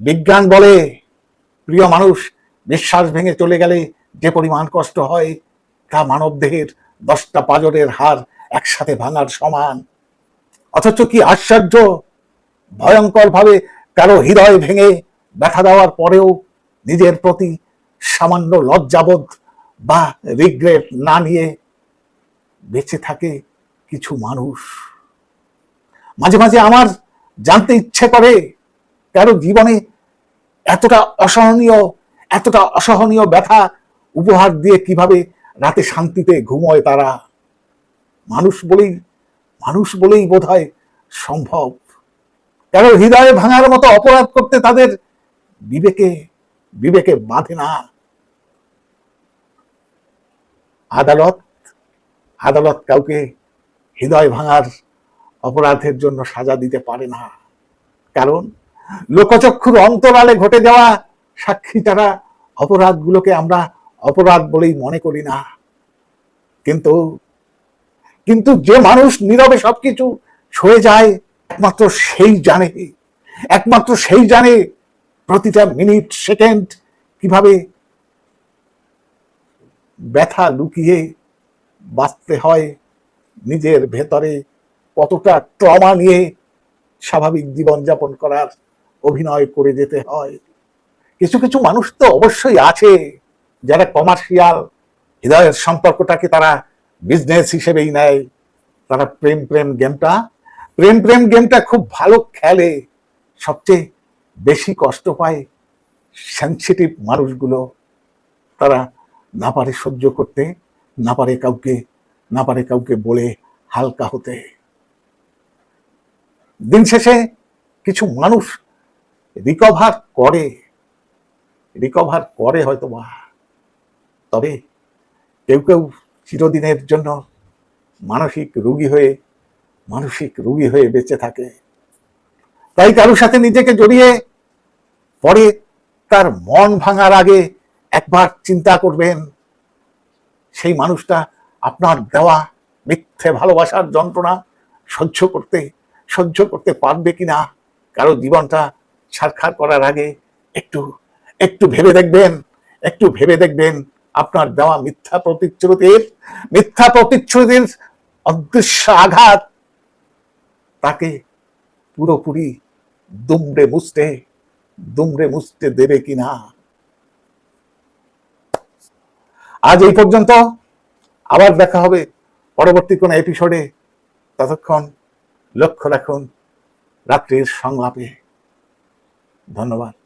বিজ্ঞান বলে, প্রিয় মানুষ বিশ্বাস ভেঙে চলে গেলে যে পরিমাণ কষ্ট হয়, তা মানব দেহের দশটা পাজরের হার একসাথে ভাঙার সমান। অথচ কি আশ্চর্য? ভয়ঙ্কর ভাবে কারও হৃদয় ভেঙে ব্যথা দেওয়ার পরেও নিজের প্রতি সামান্য লজ্জাবোধ বা রিগ্রেট না নিয়ে বেঁচে থাকে কিছু মানুষ। মাঝে মাঝে আমার জানতে ইচ্ছে করে, কারও জীবনে এতটা অসহনীয় এতটা অসহনীয় ব্যথা উপহার দিয়ে কীভাবে রাতে শান্তিতে ঘুমোয় তারা? মানুষ বলেই মানুষ বলেই বোধ সম্ভব। কারও হৃদয়ে ভাঙার মতো অপরাধ করতে তাদের বিবেকে বিবেকে বাঁধে না? আদালত আদালত কাউকে হৃদয় ভাঙার অপরাধের জন্য সাজা দিতে পারে না। কারণ লোকচক্ষুর অন্তরালে ঘটে যাওয়া সাক্ষী ছাড়া অপরাধগুলোকে আমরা অপরাধ বলেই মনে করি না। কিন্তু কিন্তু যে মানুষ নীরবে সবকিছু সয়ে যায়, একমাত্র সেই জানে। একমাত্র সেই জানে প্রতিটা মিনিট, সেকেন্ড কীভাবে ব্যথা লুকিয়ে বাঁচতে হয়, নিজের ভেতরে কতটা ট্রমা নিয়ে স্বাভাবিক জীবনযাপন করার অভিনয় করে যেতে হয়। কিছু কিছু মানুষ তো অবশ্যই আছে যারা কমার্শিয়াল হৃদয়ের সম্পর্কটাকে তারা বিজনেস হিসেবেই নেয়। তারা প্রেম প্রেম গেমটা, প্রেম প্রেম গেমটা খুব ভালো খেলে, সবচেয়ে বেশি কষ্ট পায় সেন্সিটিভ মানুষগুলো। তারা না পারে সহ্য করতে, না পারে কাউকে, না পারে কাউকে বলে হালকা হতে। দিন শেষে কিছু মানুষ রিকভার করে রিকভার করে হয়তো বা তবে কেউ কেউ চিরদিনের জন্য মানসিক রোগী হয়ে, মানসিক রোগী হয়ে বেঁচে থাকে। তাই কারোর সাথে নিজেকে জড়িয়ে পরে তার মন ভাঙার আগে একবার চিন্তা করবেন, সেই মানুষটা আপনার দেওয়া মিথ্যে ভালোবাসার যন্ত্রণা সহ্য করতে সহ্য করতে পারবে কিনা? কারও জীবনটা সাক্ষাৎ করার আগে একটু একটু ভেবে দেখবেন, একটু ভেবে দেখবেন আপনার দেওয়া মিথ্যা প্রতিশ্রুতির মিথ্যা প্রতিশ্রুতির অদৃশ্য আঘাত তাকে পুরোপুরি দুমড়ে মুছতে দুমড়ে মুছতে দেবে কিনা? আজ এই পর্যন্ত। আবার দেখা হবে পরবর্তী কোনো এপিসোডে ততক্ষণ লক্ষ্য রাখুন, রাত্রির সংলাপে। ধন্যবাদ।